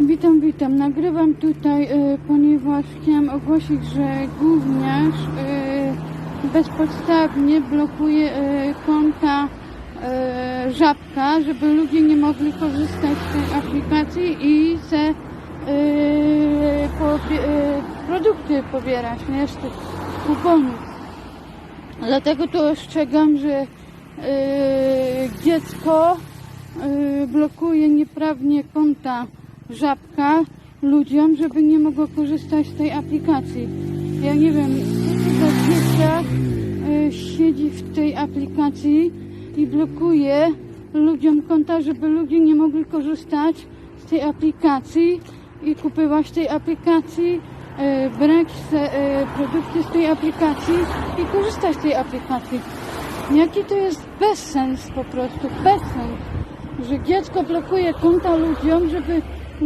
Witam, witam. Nagrywam tutaj, y, ponieważ chciałam ogłosić, że gówniarz y, bezpodstawnie blokuje y, konta y, Żabka, żeby ludzie nie mogli korzystać z tej aplikacji i se y, y, produkty pobierać, nie, tych kuponów. Dlatego tu ostrzegam, że y, dziecko y, blokuje nieprawnie konta żabka ludziom, żeby nie mogło korzystać z tej aplikacji. Ja nie wiem, za dzieciak y, siedzi w tej aplikacji i blokuje ludziom konta, żeby ludzie nie mogli korzystać z tej aplikacji i kupywać tej aplikacji, y, brać se, y, produkty z tej aplikacji i korzystać z tej aplikacji. Jaki to jest bezsens po prostu, bezsens, że dziecko blokuje konta ludziom, żeby